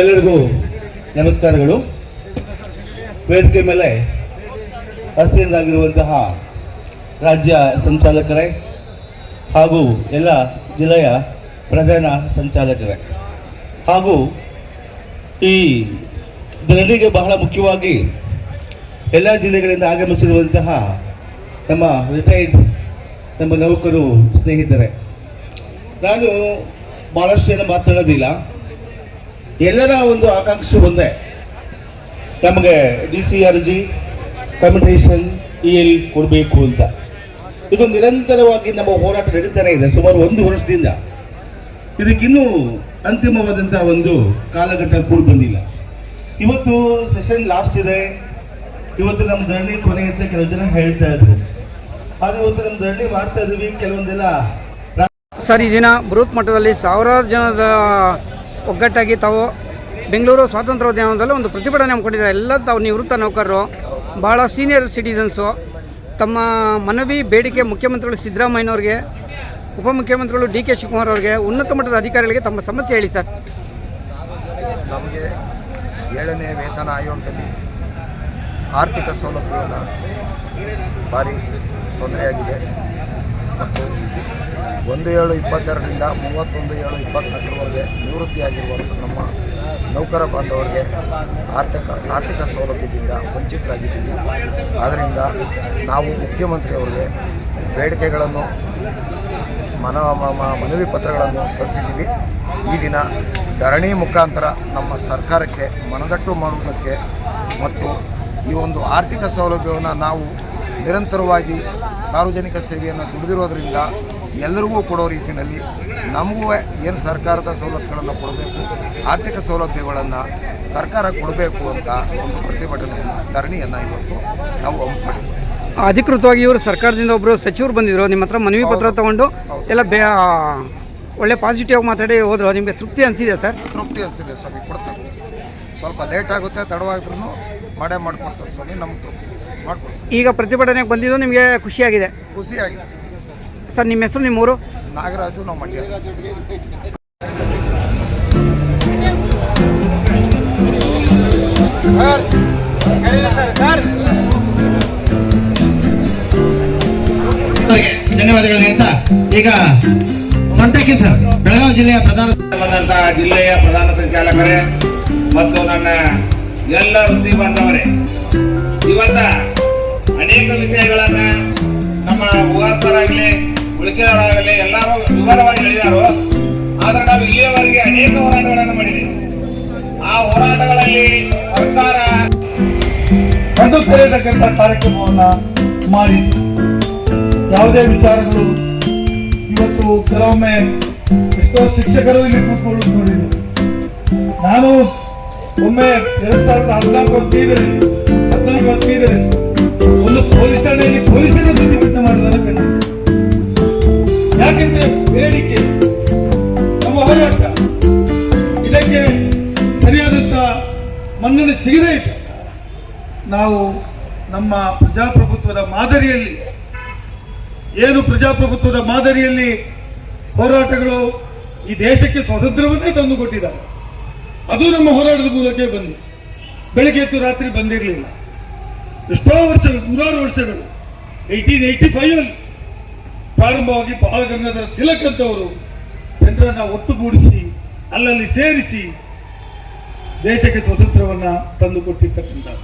ಎಲ್ಲರಿಗೂ ನಮಸ್ಕಾರಗಳು. ವೇದಿಕೆ ಮೇಲೆ ಹಸಿರಾಗಿರುವಂತಹ ರಾಜ್ಯ ಸಂಚಾಲಕರೇ ಹಾಗೂ ಎಲ್ಲ ಜಿಲ್ಲೆಯ ಪ್ರಧಾನ ಸಂಚಾಲಕರೇ. ಹಾಗೂ ಈ ಧರಣಿಗೆ ಬಹಳ ಮುಖ್ಯವಾಗಿ ಎಲ್ಲ ಜಿಲ್ಲೆಗಳಿಂದ ಆಗಮಿಸಿರುವಂತಹ ನಮ್ಮ ರಿಟೈರ್ಡ್ ನಮ್ಮ ನೌಕರು ಸ್ನೇಹಿತರೆ. ನಾನು ಭಾಳಷ್ಟು ಜನ ಮಾತನಾಡೋದಿಲ್ಲ ಎಲ್ಲರ ಒಂದು ಆಕಾಂಕ್ಷೆ ಒಂದೇ. ನಮಗೆ D C R G communication E L ಕೊಡಬೇಕು ಅಂತ. ಇದು ನಿರಂತರವಾಗಿ ನಮ್ಮ ಹೋರಾಟ ನಡೀತಾನೆ ಇದೆ, ಸುಮಾರು ಒಂದು ವರ್ಷದಿಂದ. ಇದಕ್ಕಿನ್ನೂ ಅಂತಿಮವಾದಂಥ ಒಂದು ಕಾಲಘಟ್ಟ ಕೂಡ ಬಂದಿಲ್ಲ. ಇವತ್ತು ಸೆಷನ್ ಲಾಸ್ಟ್ ಇದೆ. ಇವತ್ತು ನಮ್ಮ ಧರಣಿ ಕೊನೆ ಅಂತ ಕೆಲವು ಜನ ಹೇಳ್ತಾ ಇದ್ರು. ಆದರೆ ಇವತ್ತು ನಮ್ಮ ಧರಣಿ ಮಾಡ್ತಾ ಇದೀವಿ, ಕೆಲವೊಂದೆಲ್ಲ ಸರ್, ಈ ದಿನ ಬೃಹತ್ ಮಟ್ಟದಲ್ಲಿ ಸಾವಿರಾರು ಜನದ ಒಗ್ಗಟ್ಟಾಗಿ ತಾವು ಬೆಂಗಳೂರು ಸ್ವಾತಂತ್ರ್ಯೋದ್ಯಮದಲ್ಲಿ ಒಂದು ಪ್ರತಿಭಟನೆ ಹಮ್ಮಿಕೊಂಡಿದ್ದಾರೆ ಎಲ್ಲ ತಾವು ನಿವೃತ್ತ ನೌಕರರು ಭಾಳ ಸೀನಿಯರ್ ಸಿಟಿಸನ್ಸು ತಮ್ಮ ಮನವಿ, ಬೇಡಿಕೆ ಮುಖ್ಯಮಂತ್ರಿಗಳು ಸಿದ್ದರಾಮಯ್ಯನವ್ರಿಗೆ, ಉಪಮುಖ್ಯಮಂತ್ರಿಗಳು ಡಿ ಕೆ ಶಿವಕುಮಾರ್ ಅವರಿಗೆ, ಉನ್ನತ ಮಟ್ಟದ ಅಧಿಕಾರಿಗಳಿಗೆ ತಮ್ಮ ಸಮಸ್ಯೆ ಹೇಳಿ ಸರ್. ನಮಗೆ ಏಳನೇ ವೇತನ ಆಯೋಗದಲ್ಲಿ ಆರ್ಥಿಕ ಸೌಲಭ್ಯಗಳ ಭಾರಿ ತೊಂದರೆಯಾಗಿದೆ. ಮತ್ತು ಒಂದು ಏಳು ಇಪ್ಪತ್ತೆರಡರಿಂದ ಮೂವತ್ತೊಂದು ಏಳು ಇಪ್ಪತ್ನಾಲ್ಕರವರೆಗೆ ನಿವೃತ್ತಿಯಾಗಿರುವಂಥ ನಮ್ಮ ನೌಕರ ಬಾಂಧವರಿಗೆ ಆರ್ಥಿಕ ಆರ್ಥಿಕ ಸೌಲಭ್ಯದಿಂದ ವಂಚಿತರಾಗಿದ್ದೀವಿ. ಆದ್ದರಿಂದ ನಾವು ಮುಖ್ಯಮಂತ್ರಿಯವರಿಗೆ ಬೇಡಿಕೆಗಳನ್ನು, ಮನ ಮನವಿ ಪತ್ರಗಳನ್ನು ಸಲ್ಲಿಸಿದ್ದೀವಿ. ಈ ದಿನ ಧರಣಿ ಮುಖಾಂತರ ನಮ್ಮ ಸರ್ಕಾರಕ್ಕೆ ಮನದಟ್ಟು ಮಾಡುವುದಕ್ಕೆ ಮತ್ತು ಈ ಒಂದು ಆರ್ಥಿಕ ಸೌಲಭ್ಯವನ್ನು ನಾವು ನಿರಂತರವಾಗಿ ಸಾರ್ವಜನಿಕ ಸೇವೆಯನ್ನು ದುಡಿದಿರೋದ್ರಿಂದ ಎಲ್ಲರಿಗೂ ಕೊಡೋ ರೀತಿಯಲ್ಲಿ ನಮಗೂ ಏನು ಸರ್ಕಾರದ ಸವಲತ್ತುಗಳನ್ನು ಕೊಡಬೇಕು ಆರ್ಥಿಕ ಸೌಲಭ್ಯಗಳನ್ನು ಸರ್ಕಾರ ಕೊಡಬೇಕು ಅಂತ ಒಂದು ಪ್ರತಿಭಟನೆಯನ್ನು ಧರಣಿಯನ್ನು ಇವತ್ತು ನಾವು ಹಮ್ಮಿಕೊಂಡಿದ್ದೀವಿ ಅಧಿಕೃತವಾಗಿ ಇವರು ಸರ್ಕಾರದಿಂದ ಒಬ್ಬರು ಸಚಿವರು ಬಂದಿದ್ರು. ನಿಮ್ಮ ಹತ್ರ ಮನವಿ ಪತ್ರ ತಗೊಂಡು ಎಲ್ಲ ಬೇ ಒಳ್ಳೆ ಪಾಸಿಟಿವ್ ಆಗಿ ಮಾತಾಡಿ ಹೋದ್ರು. ನಿಮಗೆ ತೃಪ್ತಿ ಅನಿಸಿದೆ ಸರ್? ತೃಪ್ತಿ ಅನಿಸಿದೆ ಸ್ವಾಮಿ ಕೊಡ್ತಾರೆ. ಸ್ವಲ್ಪ ಲೇಟ್ ಆಗುತ್ತೆ ತಡವಾಗಿದ್ರು ಮಾಡೇ ಮಾಡ್ಕೊಡ್ತಾರೆ ಸ್ವಾಮಿ ನಮ್ಗೆ ತೃಪ್ತಿ. ಮಾಡ್ಕೊಡ್ತಾರೆ. ಈಗ ಪ್ರತಿಭಟನೆಗೆ ಬಂದಿದ್ದು ನಿಮಗೆ ಖುಷಿಯಾಗಿದೆ? ಖುಷಿಯಾಗಿದೆ ಸರ್ ನಿಮ್ಮ ಹೆಸರು ನಿಮ್ಮೂರು ನಾಗರಾಜು ನಾವು ಮಂಡ್ಯ ಧನ್ಯವಾದಗಳು ಅಂತ. ಈಗ ಸೊಂಟಕ್ಕೆ ಸರ್ ಬೆಳಗಾವಿ ಜಿಲ್ಲೆಯ ಪ್ರಧಾನ ಜಿಲ್ಲೆಯ ಪ್ರಧಾನ ಸಂಚಾಲಕರೇ ಮತ್ತು ನನ್ನ ಎಲ್ಲ ವೃತ್ತಿ ಬಂದವರೇ ಇವತ್ತ ಅನೇಕ ವಿಷಯಗಳನ್ನ ನಮ್ಮ ಉವಾಸರಾಗಲಿ ಉಳಿಕೆಯವರಾಗಲಿ ಎಲ್ಲರೂ ವಿವರವಾಗಿ ಹೇಳಿದಾರು. ಆದ್ರೆ ನಾವು ಇಲ್ಲಿಯವರೆಗೆ ಅನೇಕ ಹೋರಾಟಗಳನ್ನು ಮಾಡಿದ್ದೇವೆ ಆ ಹೋರಾಟಗಳಲ್ಲಿ ಸರ್ಕಾರ ಕಂಡು ತೆರೆಯತಕ್ಕಂಥ ಕಾರ್ಯಕ್ರಮವನ್ನ ಮಾಡಿ. ಯಾವುದೇ ವಿಚಾರಗಳು ಇವತ್ತು ಕೆಲವೊಮ್ಮೆ ಎಷ್ಟೋ ಶಿಕ್ಷಕರು ಇಲ್ಲಿ ನೋಡಿದ್ರು ನಾನು ಒಮ್ಮೆ ಎರಡ್ ಸಾವಿರದ ಹದಿನಾಲ್ಕು ಹದಿನೈದರಲ್ಲಿ ಹದಿನಾಲ್ಕು ಒಂದು ಪೊಲೀಸ್ ಠಾಣೆಯಲ್ಲಿ ಪೊಲೀಸರ ಪ್ರತಿಭಟನೆ ಮಾಡಿದಾರೆ ಕಂಡಿದ್ದೆ ಯಾಕೆಂದ್ರೆ ಬೇಡಿಕೆ, ನಮ್ಮ ಹೋರಾಟ, ಇದಕ್ಕೆ ಸರಿಯಾದಂಥ ಮನ್ನಣೆ ಸಿಗದೇ ಇತ್ತು ನಾವು ನಮ್ಮ ಪ್ರಜಾಪ್ರಭುತ್ವದ ಮಾದರಿಯಲ್ಲಿ, ಏನು ಪ್ರಜಾಪ್ರಭುತ್ವದ ಮಾದರಿಯಲ್ಲಿ ಹೋರಾಟಗಳು ಈ ದೇಶಕ್ಕೆ ಸ್ವಾತಂತ್ರ್ಯವನ್ನೇ ತಂದು ಕೊಟ್ಟಿದ್ದಾರೆ ಅದು ನಮ್ಮ ಹೋರಾಟದ ಮೂಲಕ ಬಂದು ಬೆಳಗ್ಗೆ ಎದ್ದು ರಾತ್ರಿ ಬಂದಿರಲಿಲ್ಲ. ಎಷ್ಟೋ ವರ್ಷಗಳು, ನೂರಾರು ವರ್ಷಗಳು ಏಯ್ಟೀನ್ ಏಯ್ಟಿ ಫೈವ್ ಅಲ್ಲಿ ಪ್ರಾರಂಭವಾಗಿ ಬಾಲಗಂಗಾಧರ ತಿಲಕ್ ಅಂತವರು ಜನರನ್ನ ಒಟ್ಟುಗೂಡಿಸಿ, ಅಲ್ಲಲ್ಲಿ ಸೇರಿಸಿ ದೇಶಕ್ಕೆ ಸ್ವಾತಂತ್ರ್ಯವನ್ನ ತಂದುಕೊಟ್ಟಿರ್ತಕ್ಕಂಥದ್ದು